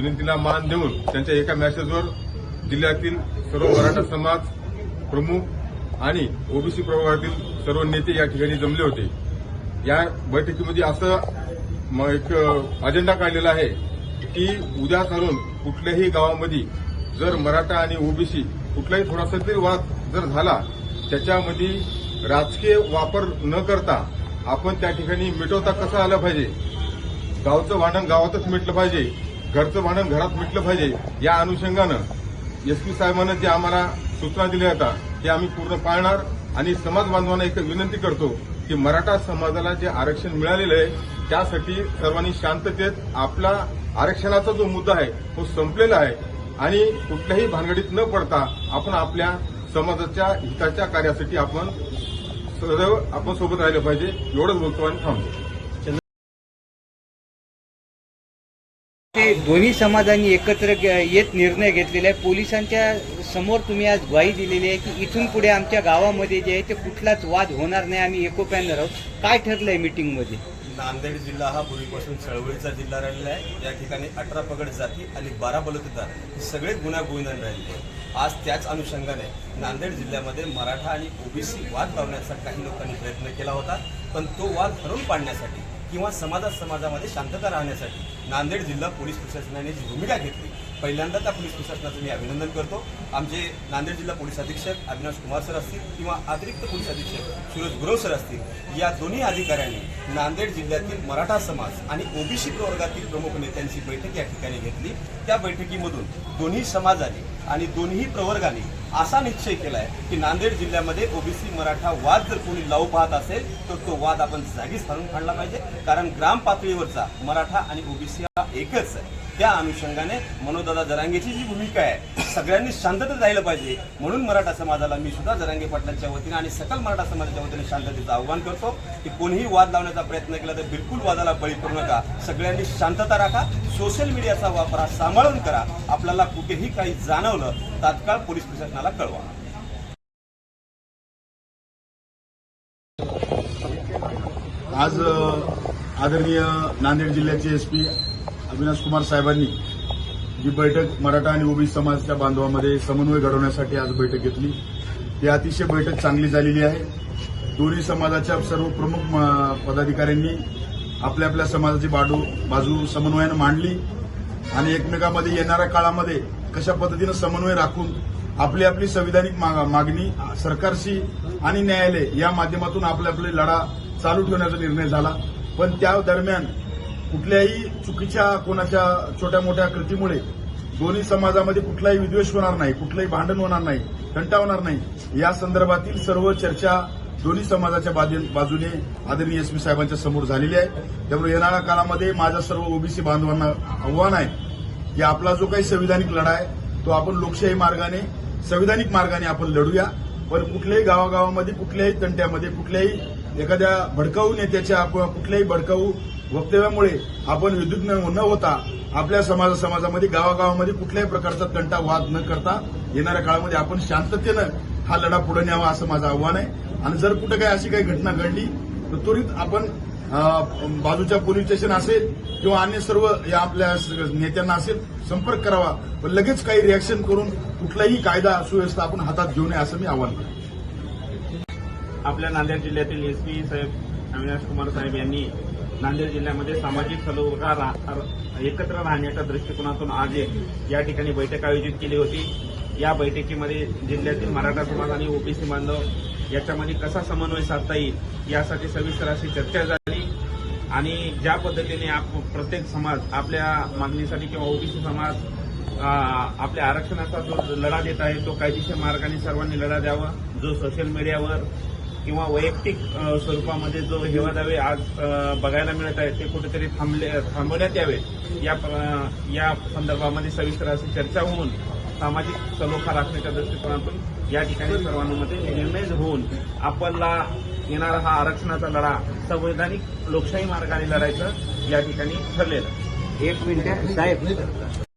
विनंतीला मान देऊन त्यांच्या एका मॅसेजवर जिल्ह्यातील सर्व मराठा समाज प्रमुख आणि ओबीसी प्रभागातील सर्व नेते या ठिकाणी जमले होते. या बैठकीमध्ये असं म- एक अजेंडा काढलेला आहे की उद्या चालून कुठल्याही गावामध्ये जर मराठा आणि ओबीसी कुठलाही थोडासा तरी वाद जर झाला त्याच्यामध्ये राजकीय वापर न करता आपण त्या ठिकाणी मिटवता कसं आलं पाहिजे? गावचं भांडण गावातच मिटलं पाहिजे. घरचं भांडण घरात मिटलं पाहिजे या अनुषंगानं. एसपी साहेबांना जे आम्हाला सूचना दिल्या होत्या ते आम्ही पूर्ण पाळणार आणि समाज बांधवांना एक विनंती करतो की मराठा समाजाला जे आरक्षण मिळालेलं आहे त्यासाठी सर्वांनी शांततेत आपला आरक्षणाचा जो मुद्दा आहे तो संपलेला आहे. आणि कुठल्याही भानगडीत न पडता आपण आपल्या समाजाच्या हिताच्या कार्यासाठी आपण सदैव आपण सोबत राहिलं पाहिजे. एवढंच बोलतो आणि थांबतो. दोन्ही समाजांनी एकत्र येत निर्णय घेतलेला आहे. पोलिसांच्या समोर तुम्ही आज ग्वाही दिलेली आहे की इथून पुढे आमच्या गावामध्ये जे आहे ते कुठलाच वाद होणार नाही. आम्ही एकोप्यानं राहू. काय ठरलंय मीटिंगमध्ये? नांदेड जिल्हा हा पूर्वीपासून चळवळीचा जिल्हा राहिलेला आहे. या ठिकाणी अठरा पगड जाती आणि बारा बलुतदार हे सगळे गुन्हा गोविंदन राहिलेले आहेत. आज त्याच अनुषंगाने नांदेड जिल्ह्यामध्ये मराठा आणि ओबीसी वाद लावण्याचा काही लोकांनी प्रयत्न केला होता पण तो वाद हरवून पाडण्यासाठी किंवा समाजात समाजामध्ये शांतता राहण्यासाठी नांदेड जिल्हा पोलीस प्रशासनाने जी भूमिका घेतली पहिल्यांदा त्या पोलीस प्रशासनाचं मी अभिनंदन करतो. आमचे नांदेड जिल्हा पोलीस अधीक्षक अविनाश कुमार सर असतील किंवा अतिरिक्त पोलीस अधीक्षक सुरज गुरव सर असतील या दोन्ही अधिकाऱ्यांनी नांदेड जिल्ह्यातील मराठा समाज आणि ओबीसी प्रवर्गातील प्रमुख नेत्यांची बैठक या ठिकाणी घेतली. त्या बैठकीमधून दोन्ही समाजाने आणि दोन्ही प्रवर्गाने असा निश्चय केलाय की नांदेड जिल्ह्यामध्ये ओबीसी मराठा वाद जर कोणी लावू पाहत असेल तर तो वाद आपण जागीच हाणून काढला पाहिजे. कारण ग्राम पातळीवरचा मराठा आणि ओबीसी हा एकच आहे. त्या अनुषंगाने मनोदादा जरांगेची जी भूमिका आहे सगळ्यांनी शांततेत राहिलं पाहिजे. म्हणून मराठा समाजाला मी सुद्धा जरांगे पाटलांच्या वतीने आणि सकल मराठा समाजाच्या वतीने शांततेचं आव्हान करतो की कोणीही वाद लावण्याचा प्रयत्न केला तर बिलकुल वादाला बळी पडू नका. सगळ्यांनी शांतता राखा. सोशल मीडियाचा वापर हा सांभाळून करा. आपल्याला कुठेही काही जाणवलं तात्काळ पोलीस प्रशासनाला कळवा. आज आदरणीय नांदेड जिल्ह्याचे एसपी अविनाश कुमार साहेबांनी जी बैठक मराठा आणि ओबीसी समाजाच्या बांधवामध्ये समन्वय घडवण्यासाठी आज बैठक घेतली. ती अतिशय बैठक चांगली झालेली आहे. दोन्ही समाजाच्या सर्व प्रमुख म, पदाधिकाऱ्यांनी आपल्या आपल्या समाजाची बाजू बाजू समन्वयानं मांडली आणि एकमेकामध्ये येणाऱ्या काळामध्ये कशा पद्धतीनं समन्वय राखून आपली आपली संविधानिक मागणी सरकारशी आणि न्यायालय या माध्यमातून आपले आपले लढा चालू ठेवण्याचा निर्णय झाला. पण त्या दरम्यान कुठल्याही चुकीच्या कोणाच्या छोट्या मोठ्या कृतीमुळे दोन्ही समाजामध्ये कुठलाही विद्वेष होणार नाही कुठलंही भांडण होणार नाही तंटा होणार नाही या संदर्भातील सर्व चर्चा दोन्ही समाजाच्या बाजूने आदरणीय एसपी साहेबांच्या समोर झालेली आहे. त्यामुळे येणाऱ्या काळामध्ये माझ्या सर्व ओबीसी बांधवांना आव्हान आहे की आपला जो काही संविधानिक लढा आहे तो आपण लोकशाही मार्गाने संविधानिक मार्गाने आपण लढूया. पण कुठल्याही गावागावामध्ये कुठल्याही तंट्यामध्ये कुठल्याही एखाद्या भडकाऊ नेत्याच्या कुठल्याही भडकाऊ वक्तव्यामुळे आपण विद्युत न होता आपल्या समाजा समाजामध्ये गावागावामध्ये कुठल्याही प्रकारचा तंटा वाद न करता येणाऱ्या काळामध्ये आपण शांततेनं हा लढा पुढे न्यावा असं माझं आव्हान आहे. आणि जर कुठं काही अशी काही घटना घडली तर त्वरित आपण बाजूच्या पोलीस स्टेशन असेल किंवा अन्य सर्व या आपल्या नेत्यांना असेल संपर्क करावा. पण लगेच काही रिॲक्शन करून कुठलाही कायदा सुव्यवस्था आपण हातात घेऊ नये असं मी आव्हान करतो. आपल्या नांदेड जिल्ह्यातील एसपी साहेब अविनाश कुमार साहेब यांनी नांदेड जिल्ह्यामध्ये सामाजिक सलोखा रा- एकत्र राहण्याच्या दृष्टिकोनातून आज एक या ठिकाणी बैठक आयोजित केली होती. या बैठकीमध्ये जिल्ह्यातील मराठा समाज आणि ओबीसी बांधव याच्यामध्ये कसा समन्वय साधता येईल यासाठी सविस्तर अशी चर्चा झाली. आणि ज्या पद्धतीने आप प्रत्येक समाज आपल्या मागणीसाठी किंवा ओबीसी समाज आपल्या आरक्षणाचा जो लढा देत आहे तो कायदेशीर मार्गाने सर्वांनी लढा द्यावा. जो सोशल मीडियावर किंवा वैयक्तिक स्वरूपामध्ये जो हेवादावे आज बघायला मिळत आहेत ते कुठेतरी थांबले थांबवण्यात यावे. या प्र- या संदर्भामध्ये सविस्तर अशी चर्चा होऊन सामाजिक सलोखा राखण्याच्या दृष्टिकोनातून या ठिकाणी सर्वांमध्ये निर्णय होऊन आपला येणारा हा आरक्षणाचा लढा संवैधानिक लोकशाही मार्गाने लढायचं या ठिकाणी ठरलेलं एक मिनिट साहेब.